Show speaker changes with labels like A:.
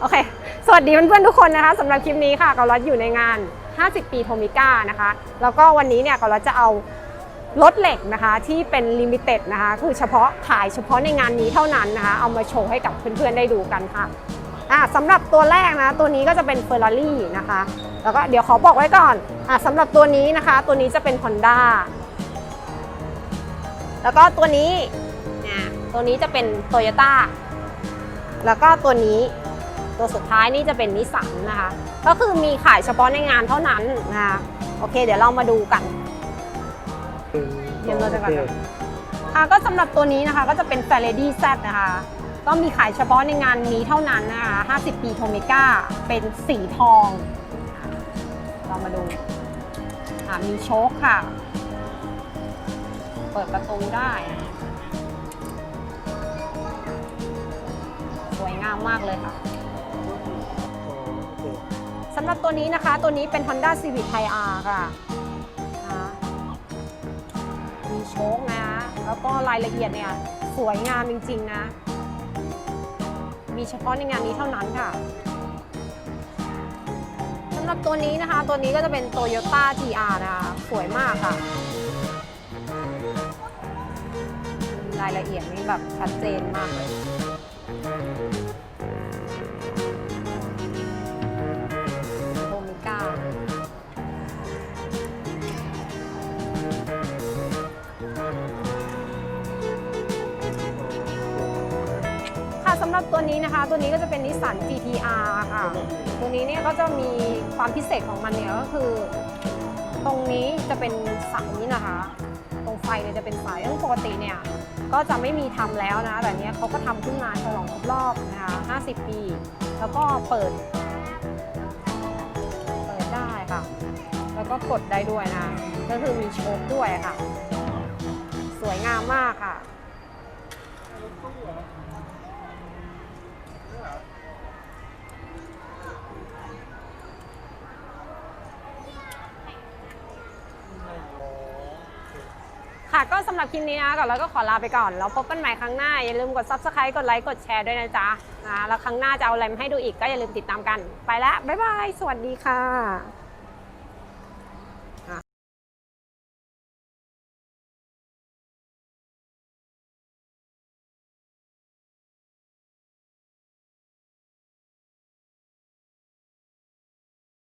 A: โอเค สวัสดีเพื่อนๆทุกคนนะคะสำหรับคลิปนี้ค่ะกาลัดอยู่ในงาน 50 ปีโทมิก้านะคะ แล้วก็วันนี้เนี่ยกาลัดจะเอารถเหล็กนะคะที่เป็นลิมิเต็ดนะคะคือเฉพาะขายเฉพาะในงานนี้เท่านั้นนะคะ เอามาโชว์ให้กับเพื่อนๆได้ดูกันค่ะอะสำหรับตัวแรกนะตัวนี้ก็จะเป็น Ferrari นะคะ แล้วก็เดี๋ยวขอบอกไว้ก่อนอะสำหรับตัวนี้นะคะ ตัวนี้จะเป็น Honda แล้วก็ตัวนี้เนี่ยตัวนี้จะเป็น Toyota แล้วก็ตัวนี้ ตัวสุดท้ายนี่จะเป็นนิสสันนะคะ ก็คือมีขายเฉพาะในงานเท่านั้นนะคะโอเค เดี๋ยวเรามาดูกันเดี๋ยวเราจะก่อนนะค่ะก็สำหรับตัวนี้นะคะก็จะเป็น f a r a d y Z นะคะ ก็มีขายเฉพาะในงานนี้เท่านั้นนะคะ50 ปีโทเมก้าเป็นสีทองอะเรามาดูอะมีโชคค่ะ เปิดประตูได้อะสวยงามมากเลยค่ะ สำหรับตัวนี้นะคะ ตัวนี้เป็น Honda Civic Type R ค่ะนะมีโชคนะ แล้วก็รายละเอียดเนี่ย สวยงามจริง ๆ นะ มีเฉพาะในงานนี้เท่านั้นค่ะสำหรับตัวนี้นะคะ ตัวนี้ก็จะเป็น Toyota GR นะคะสวยมากค่ะ รายละเอียดนี่แบบชัดเจนมากเลย สำหรับตัวนี้นะคะ ตัวนี้ก็จะเป็นนิสสัน GTR ค่ะ ตัวนี้เนี่ยก็จะมีความพิเศษของมันเนี่ยก็คือ ตรงนี้จะเป็นสายนี้นะคะ ตรงไฟเนี่ยจะเป็นสายซึ่งปกติเนี่ยก็จะไม่มีทำแล้วนะ แต่เนี้ยเขาก็ทำขึ้นมาฉลองครบรอบนะคะ 50 ปี แล้วก็เปิด เปิดได้ค่ะ แล้วก็กดได้ด้วยนะ ก็คือมีโชคด้วยค่ะ สวยงามมากค่ะ ค่ะก็สำหรับคลิปนี้นะก่อนแล้วก็ขอลาไปก่อนแล้วพบกันใหม่ครั้งหน้า อย่าลืมกด subscribe กดไลค์กดแชร์ด้วยนะจ๊ะนะแล้วครั้งหน้าจะเอาอะไรมาให้ดูอีกก็อย่าลืมติดตามกัน ไปแล้วบ๊ายบาย สวัสดีค่ะ